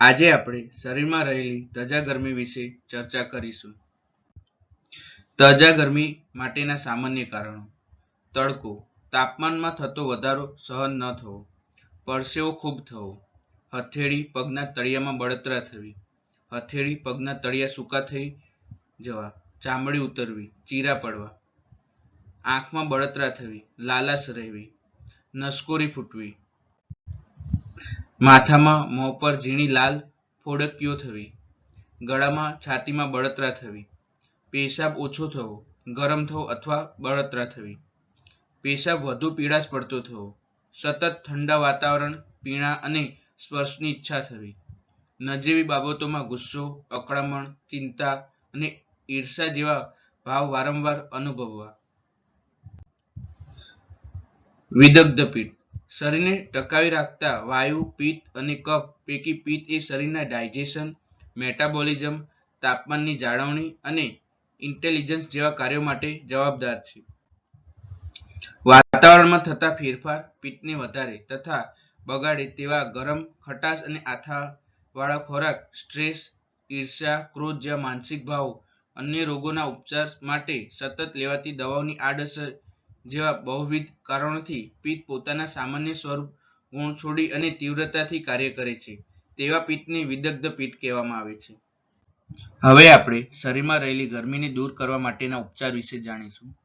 આજે આપણે શરીરમાં રહેલી તજા ગરમી વિશે ચર્ચા કરીશું. તજા ગરમી માટેના સામાન્ય કારણો. તડકો, તાપમાનમાં થતો વધારો સહન ન થવો. પરસેવો ખૂબ થવો. હથેળી પગના તળિયામાં બળતરા થવી. હથેળી પગના તળિયા સૂકા થઈ જવા, ચામડી ઉતરવી, ચીરા પડવા. આંખમાં બળતરા થવી, લાલાશ રહેવી. નસકોરી ફૂટવી. માથામાં મોં પર ઝીણી લાલ ફોડકીઓ થવી. ગળામાં છાતીમાં બળતરા થવી. પેશાબ ઓછો થવો, ગરમ થવો અથવા બળતરા થવી. પેશાબ વધુ પીળાશ પડતો થવો. સતત ઠંડા વાતાવરણ, પીણા અને સ્પર્શની ઈચ્છા થવી. નજીવી બાબતોમાં ગુસ્સો, અકળામણ, ચિંતા અને ઈર્ષા જેવા ભાવ વારંવાર અનુભવવા. વિદગ્ધ પીઠ શરીરને ટકાવી રાખતા વાયુ, પિત્ત અને કફ પૈકી પિત્ત એ શરીરના ડાયજેશન, મેટાબોલિઝમ, તાપમાનની જાળવણી અને ઇન્ટેલિજન્સ જેવા કાર્યો માટે જવાબદાર છે. વાતાવરણમાં થતા ફેરફાર પિત્તને વધારે તથા બગાડે તેવા ગરમ, ખટાશ અને આથાવાળા ખોરાક, સ્ટ્રેસ, ઈર્ષ્યા, ક્રોધ જેવા માનસિક ભાવો, અન્ય રોગોના ઉપચાર માટે સતત લેવાતી દવાઓની આડઅસર જેવા બહુવિધ કારણોથી પિત્ત પોતાના સામાન્ય સ્વરૂપ, ગુણ છોડી અને તીવ્રતાથી કાર્ય કરે છે. તેવા પિત્તને વિદગ્ધ પિત્ત કહેવામાં આવે છે. હવે આપણે શરીરમાં રહેલી ગરમીને દૂર કરવા માટેના ઉપચાર વિશે જાણીશું.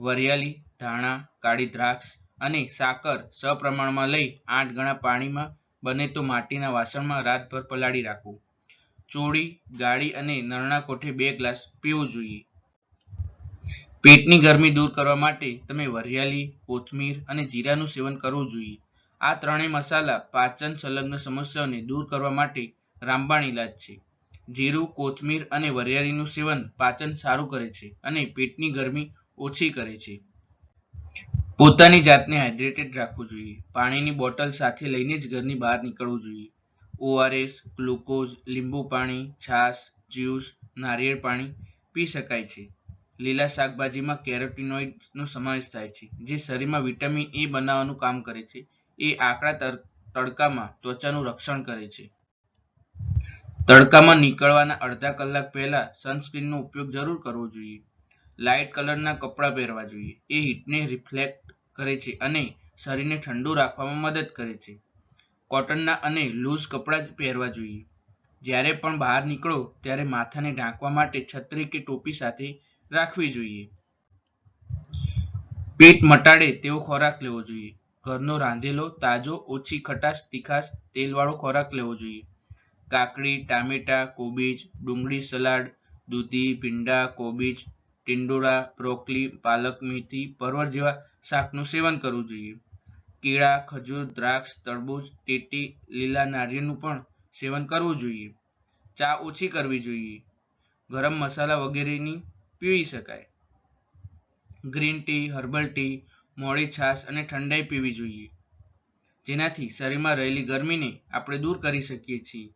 વરિયાળી, ધાણા, કાળી દ્રાક્ષ અને સાકર સપ્રમાણમાં લઈ આઠ ગણા પાણીમાં બને તો માટીના વાસણમાં રાતભર પલાળી રાખવું. ચોળી, ગાળી અને નરણા કોઠે બે ગ્લાસ પીવું જોઈએ. પેટની ગરમી દૂર કરવા માટે તમે વરિયાળી, કોથમીર અને જીરાનું સેવન કરવું જોઈએ. આ ત્રણેય મસાલા પાચન સંલગ્ન સમસ્યાઓને દૂર કરવા માટે રામબાણ ઇલાજ છે. જીરું, કોથમીર અને વરિયાળીનું સેવન પાચન સારું કરે છે અને પેટની ગરમી ઓછી કરે છે. પોતાની જાતને હાઇડ્રેટેડ રાખવું જોઈએ. પાણીની બોટલ સાથે લઈને જ ઘરની બહાર નીકળવું જોઈએ. ઓઆરએસ, ગ્લુકોઝ, લીંબુ પાણી, છાશ, જ્યુસ, નારિયેળ પાણી પી શકાય છે. લીલા શાકભાજીમાં કેરોટીનોઇડ્સનો સમાવેશ થાય છે, જે શરીરમાં વિટામિન એ બનાવવાનું કામ કરે છે. એ આકડા તડકામાં ત્વચાનું રક્ષણ કરે છે. તડકામાં નીકળવાના અડધા કલાક પહેલા સનસ્ક્રીનનો ઉપયોગ જરૂર કરવો જોઈએ. લાઇટ કલરના કપડાં પહેરવા જોઈએ. એ હીટને રિફ્લેક્ટ કરે છે અને શરીરને ઠંડુ રાખવામાં મદદ કરે છે. કોટનના અને લૂઝ કપડાં જ પહેરવા જોઈએ. જ્યારે પણ બહાર નીકળો, ત્યારે માથાને ઢાંકવા માટે છત્રી કે ટોપી સાથે રાખવી જોઈએ. પેટ મટાડે તેવો ખોરાક લેવો જોઈએ. ઘરનો રાંધેલો, તાજો, ઓછી ખટાશ, તીખાશ તેલવાળો ખોરાક લેવો જોઈએ. કાકડી, ટામેટા, કોબીજ, ડુંગળી સલાડ, દૂધી, ભીંડા, કોબીજ, ટિંડોળા, બ્રોકલી, પાલક, મેથી પરવળ જેવા શાકનું સેવન કરવું જોઈએ. કેળા, ખજૂર, દ્રાક્ષ, તરબૂચ, ટેટી, લીલા નારિયેળનું પણ સેવન કરવું જોઈએ. ચા ઓછી કરવી જોઈએ. ગરમ મસાલા વગેરેની પીવી શકાય. ગ્રીન ટી, હર્બલ ટી, મોડી છાશ અને ઠંડાઈ પીવી જોઈએ. જેનાથી શરીરમાં રહેલી ગરમીને આપણે દૂર કરી શકીએ છીએ.